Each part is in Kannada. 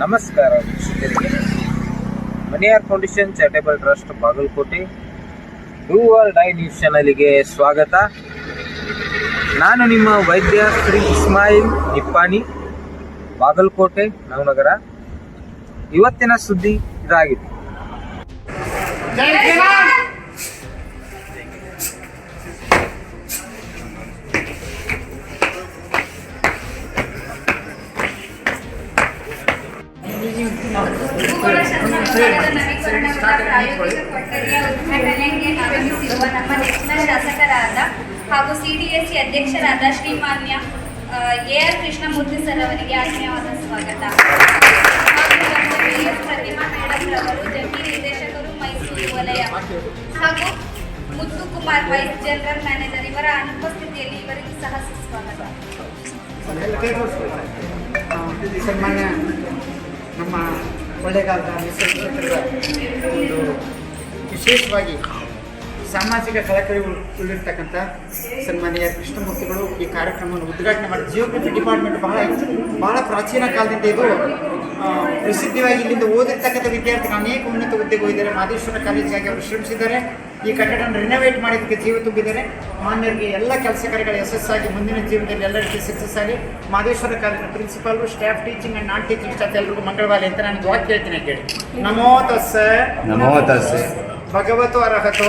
ನಮಸ್ಕಾರ ವೀಕ್ಷಕರಿಗೆ. Maniyar foundation charitable trust Bagalkot do or die news ಚಾನಲಿಗೆ ಸ್ವಾಗತ. ನಾನು ನಿಮ್ಮ ವೈದ್ಯ ಶ್ರೀ ಇಸ್ಮಾಯಿಲ್ ನಿಪ್ಪಾನಿ ಬಾಗಲಕೋಟೆ ನವನಗರ. ಇವತ್ತಿನ ಸುದ್ದಿ ಇದಾಗಿದೆ. ಶಾಸ್ತ್ರದ ನವೀಕರಣ ಮತ್ತು ಪ್ರಾಯೋಗಿಕ ಕೊಠಡಿಯ ಉದ್ಘಾಟನೆಗೆ ಆಗಮಿಸಿರುವ ನಮ್ಮ ನೆಚ್ಚಿನ ಶಾಸಕರಾದ ಹಾಗೂ ಸಿಡಿಎಸ್ಸಿ ಅಧ್ಯಕ್ಷರಾದ ಶ್ರೀಮಾನ್ಯ ಎ ಆರ್ ಕೃಷ್ಣಮೂರ್ತಿ ಸರ್ ಅವರಿಗೆ ಆತ್ಮೀಯವಾದ ಸ್ವಾಗತ. ಪ್ರತಿಮಾ ಮೇಡಮ್ ರವರು ಜಂಟಿ ನಿರ್ದೇಶಕರು ಮೈಸೂರು ವಲಯ. ಹಾಗೂ Muthu Kumar vice general manager ಇವರ ಅನುಪಸ್ಥಿತಿಯಲ್ಲಿ ಇವರಿಗೆ ಸಹ ಸುಸ್ವಾಗತ. ಸನ್ಮಾನ್ಯ ನಮ್ಮ ಕೊಳ್ಳೇಗಾಲದ ನಿಸರ್ಗರ ಒಂದು ವಿಶೇಷವಾಗಿ ಸಾಮಾಜಿಕ ಕಳಕಳಿ ಉಳ್- ಉಳ್ಳಿರ್ತಕ್ಕಂಥ ಸನ್ಮಾನ್ಯ ಕೃಷ್ಣಮೂರ್ತಿಗಳು ಈ ಕಾರ್ಯಕ್ರಮವನ್ನು ಉದ್ಘಾಟನೆ ಮಾಡಿ. ಜಿಯೋಗ್ರಫಿ ಡಿಪಾರ್ಟ್ಮೆಂಟ್ ಬಹಳ ಬಹಳ ಪ್ರಾಚೀನ ಕಾಲದಿಂದ ಇದು ಪ್ರಸಿದ್ಧವಾಗಿ ಇಲ್ಲಿಂದ ಓದಿರ್ತಕ್ಕಂಥ ವಿದ್ಯಾರ್ಥಿಗಳು ಅನೇಕ ಉನ್ನತ ಹುದ್ದೆಗೆ ಹೋಗಿದ್ದಾರೆ. ಮಾದೇಶ್ವರ ಕಾಲೇಜಿಗಾಗಿ ಅವರು ಶ್ರಮಿಸಿದ್ದಾರೆ. ಈ ಕಟ್ಟಡವನ್ನು ರಿನೋವೇಟ್ ಮಾಡಿದ್ದಕ್ಕೆ ಜೀವ ತುಂಬಿದ್ದಾರೆ. ಮಾನ್ಯರಿಗೆ ಎಲ್ಲ ಕೆಲಸ ಕಾರ್ಯಗಳು ಯಶಸ್ಸಾಗಿ ಮುಂದಿನ ಜೀವನದಲ್ಲಿ ಎಲ್ಲ ರೀತಿ ಸಕ್ಸಸ್ ಆಗಿ ಮಾದೇಶ್ವರ ಕಾಲೇಜಿನ principal staff teaching and non teaching staff ಎಲ್ರಿಗೂ ಮಂಗಳವಾರ ಅಂತ ನಾನು ವಾಕ್ಯ ಹೇಳ್ತೀನಿ ಕೇಳಿ ನಮೋ ತಸ್ಸ ನಮೋ ತಸ್ಸ ಭಗವತೋ ಅರ್ಹತೋ.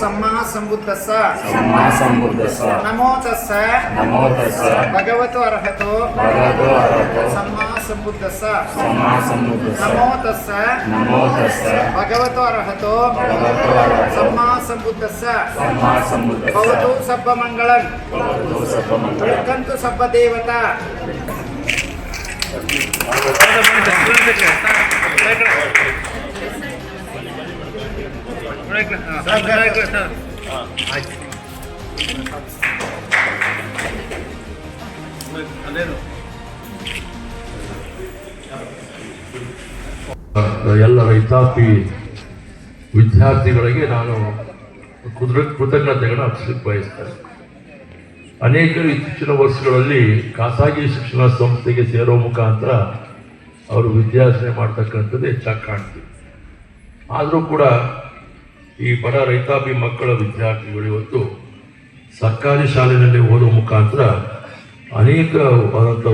ಸಮ್ಮಾ ಸಂಬುದ್ಧಸ್ಸ. ಸಮ್ಮಾ ಸಂಬುದ್ಧಸ್ಸ. ನಮೋ ತಸ್ಸ ನಮೋ ತಸ್ಸ ಭಗವತೋ ಅರ್ಹತೋ. ಭಗವತೋ ಅರಹತೋ. ಸಮ್ಮಾ ಸಂಬುದ್ಧಸ್ಸ ಸಮ್ಮಾ ಸಂಬುದ್ಧಸ್ಸ ನಮೋ ತಸ್ಸ ನಮೋ ತಸ್ಸ ಭಗವತೋ ಅರ್ಹತೋ ಭಗವತೋ ಸಮ್ಮಾ ಸಂಬುದ್ಧಸ್ಸ ಸಮ್ಮಾ ಸಂಬುದ್ಧಸ್ಸ ಭವತು ಸಬ್ಬ ಸಪ್ಪಮಂಗಳ ಉಳ್ಕಂತು ಸಬ್ಬ ದೇವತಾ ಎಲ್ಲ ರೈತಾಪಿ ವಿದ್ಯಾರ್ಥಿಗಳಿಗೆ ನಾನು ಕೃತ ಕೃತಜ್ಞತೆಗಳನ್ನು ಅರ್ಪಿಸಲಿಕ್ಕೆ ಬಯಸ್ತೇನೆ. ಅನೇಕ ಇತ್ತೀಚಿನ ವರ್ಷಗಳಲ್ಲಿ ಖಾಸಗಿ ಶಿಕ್ಷಣ ಸಂಸ್ಥೆಗೆ ಸೇರೋ ಮುಖಾಂತರ ಅವರು ವಿದ್ಯಾರ್ಜನೆ ಮಾಡ್ತಕ್ಕಂಥದ್ದು ಹೆಚ್ಚಾಗಿ ಕಾಣ್ತೀವಿ ಆದರೂ ಕೂಡ ಈ ಬಡ ರೈತಾಪಿ ಮಕ್ಕಳ ವಿದ್ಯಾರ್ಥಿಗಳು ಇವತ್ತು ಸರ್ಕಾರಿ ಶಾಲೆಯಲ್ಲಿ ಓದುವ ಮುಖಾಂತರ ಅನೇಕ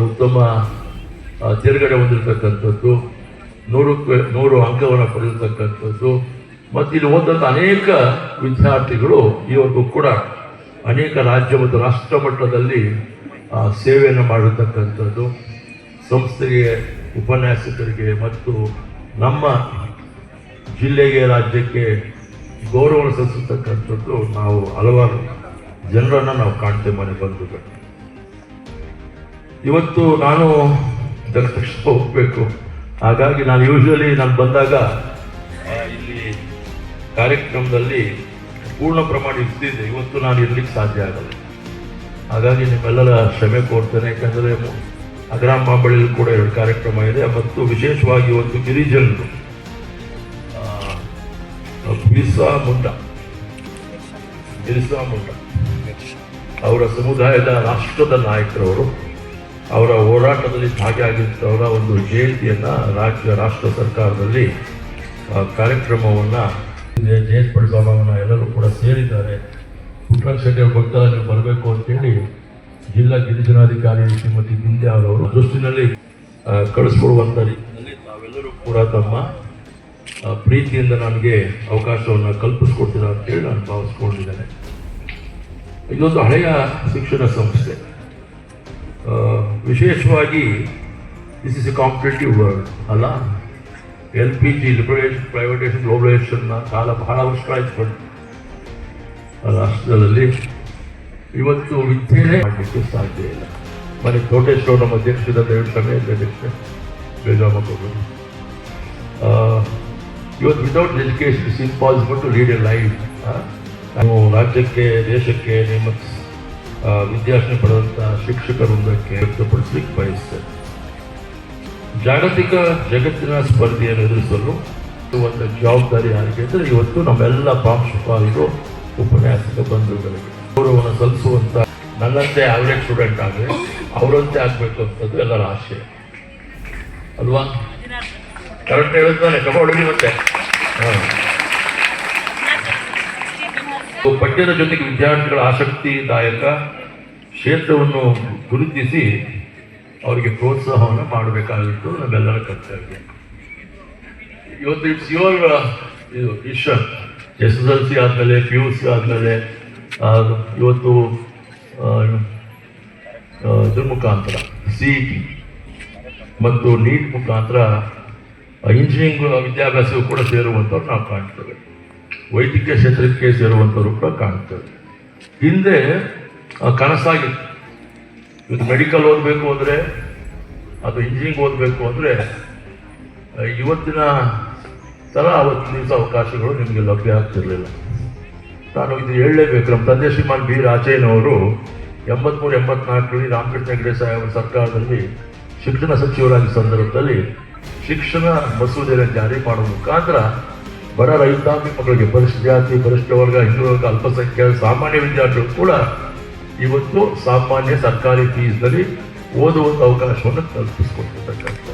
ಉತ್ತಮ ತೇರ್ಗಡೆ ಹೊಂದಿರತಕ್ಕಂಥದ್ದು ನೂರಕ್ಕೆ ನೂರು ಅಂಕವನ್ನು ಪಡೆದಿರ್ತಕ್ಕಂಥದ್ದು. ಮತ್ತು ಇಲ್ಲಿ ಓದಂಥ ಅನೇಕ ವಿದ್ಯಾರ್ಥಿಗಳು ಇವರಿಗೂ ಕೂಡ ಅನೇಕ ರಾಜ್ಯ ಮತ್ತು ರಾಷ್ಟ್ರ ಮಟ್ಟದಲ್ಲಿ ಸೇವೆಯನ್ನು ಮಾಡಿರ್ತಕ್ಕಂಥದ್ದು. ಸಂಸ್ಥೆಗೆ, ಉಪನ್ಯಾಸಕರಿಗೆ ಮತ್ತು ನಮ್ಮ ಜಿಲ್ಲೆಗೆ, ರಾಜ್ಯಕ್ಕೆ ಗೌರವ ಸಲ್ಲಿಸತಕ್ಕಂಥದ್ದು ನಾವು ಹಲವಾರು ಜನರನ್ನು ನಾವು ಕಾಣ್ತೇವೆ ಮನೆ ಬಂಧುಗಳು ಇವತ್ತು ನಾನು ತಕ್ಷಣ ಹೋಗಬೇಕು. ಹಾಗಾಗಿ ನಾನು ಯೂಶ್ವಲಿ ನಾನು ಬಂದಾಗ ಇಲ್ಲಿ ಕಾರ್ಯಕ್ರಮದಲ್ಲಿ ಪೂರ್ಣ ಪ್ರಮಾಣ ಇರ್ತಿದ್ದೆ ಇವತ್ತು ನಾನು ಇರ್ಲಿಕ್ಕೆ ಸಾಧ್ಯ ಆಗಲ್ಲ. ಹಾಗಾಗಿ ನಿಮ್ಮೆಲ್ಲರ ಶ್ರಮೆ ಕೋರ್ತೇನೆ. ಯಾಕಂದರೆ ಅಗ್ರಾಮ ಮಾಂಬಳಿಯಲ್ಲಿ ಕೂಡ ಎರಡು ಕಾರ್ಯಕ್ರಮ ಇದೆ. ಮತ್ತು ವಿಶೇಷವಾಗಿ ಒಂದು ಗಿರಿಜನರು ಬಿರ್ಸಾ ಮುಂಡ ಬಿರ್ಸಾ ಮುಂಡ, ಅವರ ಸಮುದಾಯದ ರಾಷ್ಟ್ರದ ನಾಯಕರವರು ಅವರ ಹೋರಾಟದಲ್ಲಿ ಭಾಗಿಯಾಗಿದ್ದವರ ಒಂದು ಜಯಂತಿಯನ್ನು ರಾಜ್ಯ, ರಾಷ್ಟ್ರ ಸರ್ಕಾರದಲ್ಲಿ ಕಾರ್ಯಕ್ರಮವನ್ನು ಕಾರ್ಯಕ್ರಮವನ್ನ ಬಾಬಾವನ್ನ ಎಲ್ಲರೂ ಕೂಡ ಸೇರಿದ್ದಾರೆ. ಪುಟ್ಟರಾಜ ಶೆಟ್ಟಿ ಅವ್ರ ಭಕ್ತ ಬರಬೇಕು ಅಂತೇಳಿ ಜಿಲ್ಲಾ ಗಿರಿಜನಾಧಿಕಾರಿ ಶ್ರೀಮತಿ ಬಿಂದ್ಯಾ ಅವರವರು ದೃಷ್ಟಿನಲ್ಲಿ ಕಳಿಸ್ಕೊಡುವಂಥ ರೀತಿಯಲ್ಲಿ ನಾವೆಲ್ಲರೂ ಕೂಡ ತಮ್ಮ ಪ್ರೀತಿಯಿಂದ ನನಗೆ ಅವಕಾಶವನ್ನು ಕಲ್ಪಿಸ್ಕೊಡ್ತೀರಾ ಅಂತೇಳಿ ನಾನು ಭಾವಿಸ್ಕೊಂಡಿದ್ದೇನೆ. ಇದೊಂದು ಹಳೆಯ ಶಿಕ್ಷಣ ಸಂಸ್ಥೆ. ವಿಶೇಷವಾಗಿ this is a competitive world ಅಲ್ಲ? L P G liberation privatization ಗ್ಲೋಬಲೈಸೇಷನ್ನ ಕಾಲ ಬಹಳ ವರ್ಷ ಆ ರಾಷ್ಟ್ರದಲ್ಲಿ ಇವತ್ತು ವಿದ್ಯೆನೇ ಮಾಡಲಿಕ್ಕೆ ಸಾಧ್ಯ ಇಲ್ಲ. ಮನೆ ಕೋಟೇಶ್ವರ ನಮ್ಮ ಅಧ್ಯಕ್ಷದ ದಯವಿಟ್ಟು ಇದೆ ಅಧ್ಯಕ್ಷ. ಬೇಜಾಮಕ್ಕಳು ಇವತ್ತು without education is impossible to lead a life ನಾವು ರಾಜ್ಯಕ್ಕೆ, ದೇಶಕ್ಕೆ ನಿಮ್ಮ ಆ, ವಿದ್ಯಾರ್ಜನೆ ಪಡೆದಂಥ ಶಿಕ್ಷಕ ವೃಂದಕ್ಕೆ ವ್ಯಕ್ತಪಡಿಸಲಿಕ್ಕೆ ಬಯಸ್ತೇನೆ. ಜಾಗತಿಕ ಜಗತ್ತಿನ ಸ್ಪರ್ಧೆಯನ್ನು ಎದುರಿಸಲು ಒಂದು ಜವಾಬ್ದಾರಿ ಯಾರಿಗೆ ಅಂದರೆ ಇವತ್ತು ನಮ್ಮೆಲ್ಲ ಪ್ರಾಂಶುಪಾಲರು ಉಪನ್ಯಾಸಕ ಬಂಧುಗಳಿಗೆ ಗೌರವವನ್ನು ಸಲ್ಲಿಸುವಂಥ ನನ್ನಂತೆ ಆವರೇಜ್ ಸ್ಟೂಡೆಂಟ್ ಆಗಲಿ ಅವರಂತೆ ಆಗಬೇಕು ಅಂತದ್ದು ಎಲ್ಲರ ಆಶಯ. ಅಲ್ವಾ? ಕರೆಕ್ಟ್ ಹೇಳ್ತಾನೆ ಕಬಡ್ಡಿ ಮತ್ತೆ. ಹಾಂ. ಪಠ್ಯದ ಜೊತೆಗೆ ವಿದ್ಯಾರ್ಥಿಗಳ ಆಸಕ್ತಿದಾಯಕ ಕ್ಷೇತ್ರವನ್ನು ಗುರುತಿಸಿ ಅವರಿಗೆ ಪ್ರೋತ್ಸಾಹವನ್ನು ಮಾಡಬೇಕಾಗಿತ್ತು ನಮ್ಮೆಲ್ಲರ ಕರ್ತವ್ಯ. ಇವತ್ತು ಇಟ್ಸ್ ಯುವರ್ ಇದು ಇಶನ್ ಎಸ್ ಎಸ್ ಎಲ್ ಸಿ ಆದಮೇಲೆ ಪಿ ಯು ಸಿ ಆದಮೇಲೆ ಇವತ್ತು ಇದ್ರ ಮುಖಾಂತರ ಸಿ ಇ ಟಿ ಮತ್ತು ನೀಟ್ ಮುಖಾಂತರ ಇಂಜಿನಿಯರಿಂಗ್ ವಿದ್ಯಾಭ್ಯಾಸಕ್ಕೂ ಕೂಡ ಸೇರುವಂಥವ್ರು ನಾವು ಕಾಣ್ತೇವೆ. ವೈದ್ಯಕೀಯ ಕ್ಷೇತ್ರಕ್ಕೆ ಸೇರುವಂಥವ್ರು ಕೂಡ ಕಾಣ್ತದೆ. ಹಿಂದೆ ಕನಸಾಗಿತ್ತು. ಇವತ್ತು ಮೆಡಿಕಲ್ ಓದಬೇಕು ಅಂದರೆ, ಅಥವಾ ಇಂಜಿನಿಯರಿಂಗ್ ಓದಬೇಕು ಅಂದರೆ ಇವತ್ತಿನ ಥರ ಅವತ್ತಿನ ದಿವಸ ಅವಕಾಶಗಳು ನಿಮಗೆ ಲಭ್ಯ ಆಗ್ತಿರಲಿಲ್ಲ. ನಾನು ಇದು ಹೇಳಲೇಬೇಕು. ನಮ್ಮ ತಂದೆ ಶ್ರೀಮಾನ್ ಬಿ. ರಾಜಯ್ಯನವರು ಎಂಬತ್ಮೂರು, ಎಂಬತ್ನಾಲ್ಕರಲ್ಲಿ ರಾಮಕೃಷ್ಣ ಹೆಗಡೆ ಸಾಹೇಬರ ಸರ್ಕಾರದಲ್ಲಿ ಶಿಕ್ಷಣ ಸಚಿವರಾಗಿ ಸಂದರ್ಭದಲ್ಲಿ ಶಿಕ್ಷಣ ಮಸೂದೆಯನ್ನು ಜಾರಿ ಮಾಡುವ ಮುಖಾಂತರ ಬಡ ರೈತಾಪಿ ಮಕ್ಕಳಿಗೆ ಪರಿಶಿಷ್ಟ ಜಾತಿ ಪರಿಶಿಷ್ಟ ವರ್ಗ ಹಿಂದೂ ವರ್ಗ ಅಲ್ಪಸಂಖ್ಯಾತ ಸಾಮಾನ್ಯ ವಿದ್ಯಾರ್ಥಿಗಳು ಕೂಡ ಇವತ್ತು ಸಾಮಾನ್ಯ ಸರ್ಕಾರಿ ಫೀಸ್ನಲ್ಲಿ ಓದುವಂಥ ಅವಕಾಶವನ್ನು ಕಲ್ಪಿಸಿಕೊಟ್ಟಿರ್ತಕ್ಕಂಥದ್ದು.